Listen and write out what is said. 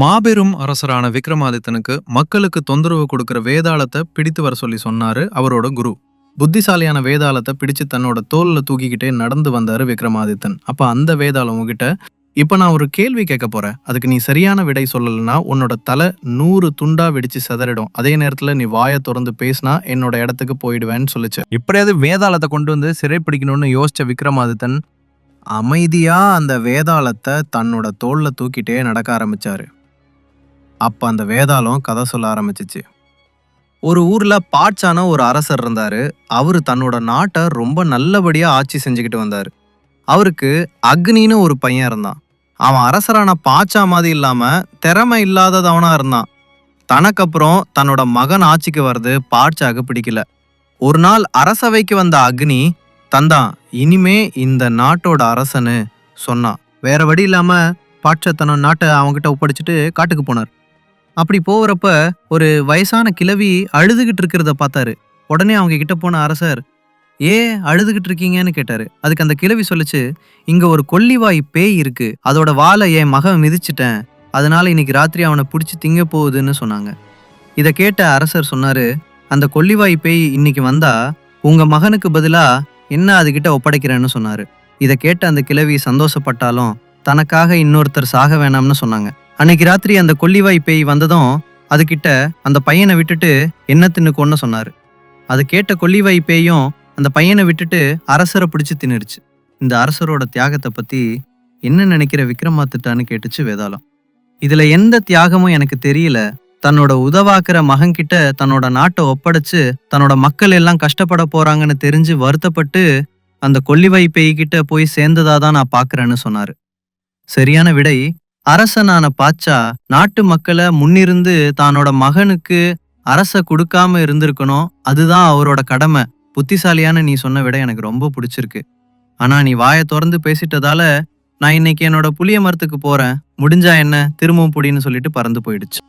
மாபெரும் அரசரான விக்ரமாதித்தனுக்கு மக்களுக்கு தொந்தரவு கொடுக்கிற வேதாளத்தை பிடித்து வர சொல்லி சொன்னாரு அவரோட குரு. புத்திசாலியான வேதாளத்தை பிடிச்சு தன்னோட தோல்ல தூக்கிக்கிட்டே நடந்து வந்தாரு விக்ரமாதித்தன். அப்ப அந்த வேதாளம் உங்ககிட்ட இப்ப நான் ஒரு கேள்வி கேட்க போறேன். அதுக்கு நீ சரியான விடை சொல்லலைன்னா உன்னோட தலை நூறு துண்டா வெடிச்சு சிதறிடும். அதே நேரத்துல நீ வாயை திறந்து பேசினா என்னோட இடத்துக்கு போயிடுவேன்னு சொல்லிச்சு. எப்படியாவது வேதாளத்தை கொண்டு வந்து சிறைப்பிடிக்கணும்னு யோசிச்ச விக்ரமாதித்தன் அமைதியா அந்த வேதாளத்தை தன்னோட தோல்ல தூக்கிட்டே நடக்க ஆரம்பிச்சாரு. அப்போ அந்த வேதாளம் கதை சொல்ல ஆரம்பிச்சிச்சு. ஒரு ஊரில் பாட்சான ஒரு அரசர் இருந்தார். அவர் தன்னோட நாட்டை ரொம்ப நல்லபடியாக ஆட்சி செஞ்சுக்கிட்டு வந்தார். அவருக்கு அக்னின்னு ஒரு பையன் இருந்தான். அவன் அரசரான பாட்சா மாதிரி இல்லாமல் திறமை இல்லாததவனாக இருந்தான். தனக்கப்புறம் தன்னோட மகன் ஆட்சிக்கு வர்றது பாட்சாக்கு பிடிக்கல. ஒரு நாள் அரசவைக்கு வந்த அக்னி தந்தான் இனிமே இந்த நாட்டோட அரசனு சொன்னான். வேற வழி இல்லாமல் பாட்சா தன்னோட நாட்டை அவங்ககிட்ட ஒப்படைச்சிட்டு காட்டுக்கு போனார். அப்படி போகிறப்ப ஒரு வயசான கிழவி அழுதுகிட்டு இருக்கிறத பார்த்தாரு. உடனே அவங்க கிட்ட போன அரசர் ஏ அழுதுகிட்டு இருக்கீங்கன்னு கேட்டாரு. அதுக்கு அந்த கிழவி சொல்லிச்சு இங்க ஒரு கொல்லிவாய் பேய் இருக்கு. அதோட வாலை என் மகன் மிதிச்சிட்டேன். அதனால இன்னைக்கு ராத்திரி அவனை பிடிச்சி திங்க போகுதுன்னு சொன்னாங்க. இதை கேட்ட அரசர் சொன்னாரு அந்த கொல்லிவாய் பேய் இன்னைக்கு வந்தா உங்க மகனுக்கு பதிலா என்ன அதுகிட்ட ஒப்படைக்கிறேன்னு சொன்னாரு. இதை கேட்ட அந்த கிழவி சந்தோஷப்பட்டாலும் தனக்காக இன்னொருத்தர் சாக வேணாம்னு சொன்னாங்க. அன்னைக்கு ராத்திரி அந்த கொல்லிவாய் பேய் வந்ததும் அதுகிட்ட அந்த பையனை விட்டுட்டு என்ன தின்னு கொன்னு சொன்னாரு. அது கேட்ட கொல்லிவாய் பேயும் அந்த பையனை விட்டுட்டு அரசரை பிடிச்சு தின்னுடுச்சு. இந்த அரசரோட தியாகத்தை பத்தி என்ன நினைக்கிற விக்ரமாத்துட்டான்னு கேட்டுச்சு வேதாளம். இதுல எந்த தியாகமும் எனக்கு தெரியல. தன்னோட உதவாக்குற மகன்கிட்ட தன்னோட நாட்டை ஒப்படைச்சு தன்னோட மக்கள் எல்லாம் கஷ்டப்பட போறாங்கன்னு தெரிஞ்சு வருத்தப்பட்டு அந்த கொல்லிவாய் பேய்கிட்ட போய் சேர்ந்ததா தான் நான் பாக்குறேன்னு சொன்னாரு. சரியான விடை அரசனான பாச்சா நாட்டு மக்களை முன்னிருந்து தானோட மகனுக்கு அரச கொடுக்காம இருந்திருக்கணும் அதுதான் அவரோட கடமை. புத்திசாலியான நீ சொன்ன விட எனக்கு ரொம்ப பிடிச்சிருக்கு. ஆனா நீ வாயை திறந்து பேசிட்டதால நான் இன்னைக்கு என்னோட புளிய மரத்துக்கு போறேன். முடிஞ்சா என்ன? திரும்பவும் புடின்னு சொல்லிட்டு பறந்து போயிடுச்சு.